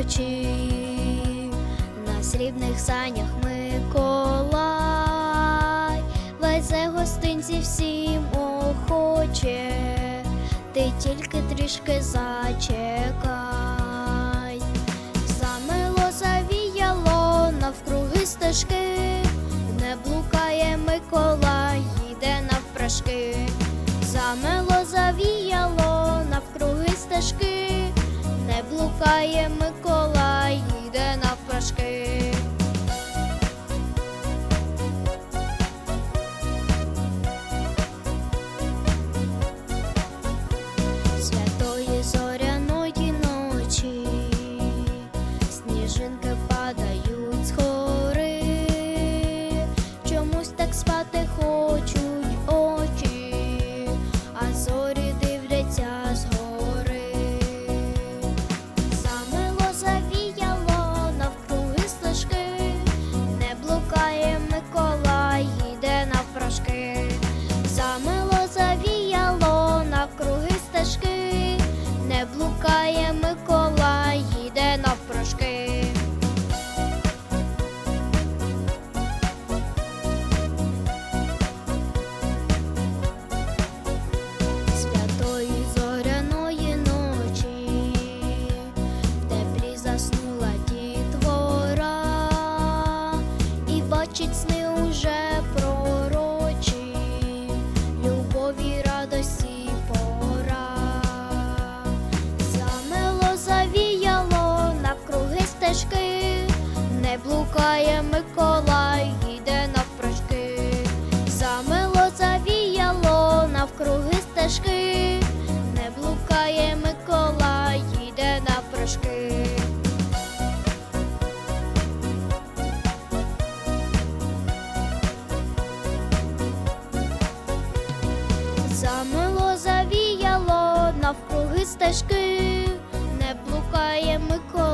ночі, на срібних санях Миколай, везе гостинці всім охоче, ти тільки трішки зачекай. Замило завіяло навкруги стежки, не блукає Миколай, їде навпрашки. Замило завіяло навкруги стежки, не блукає Миколай, блукає Миколай, не блукає Миколай, їде навпрошки. Замело завіяло навкруги стежки, не блукає Миколай, їде навпрошки. Замило завіяло навкруги стежки, не блукає Миколай,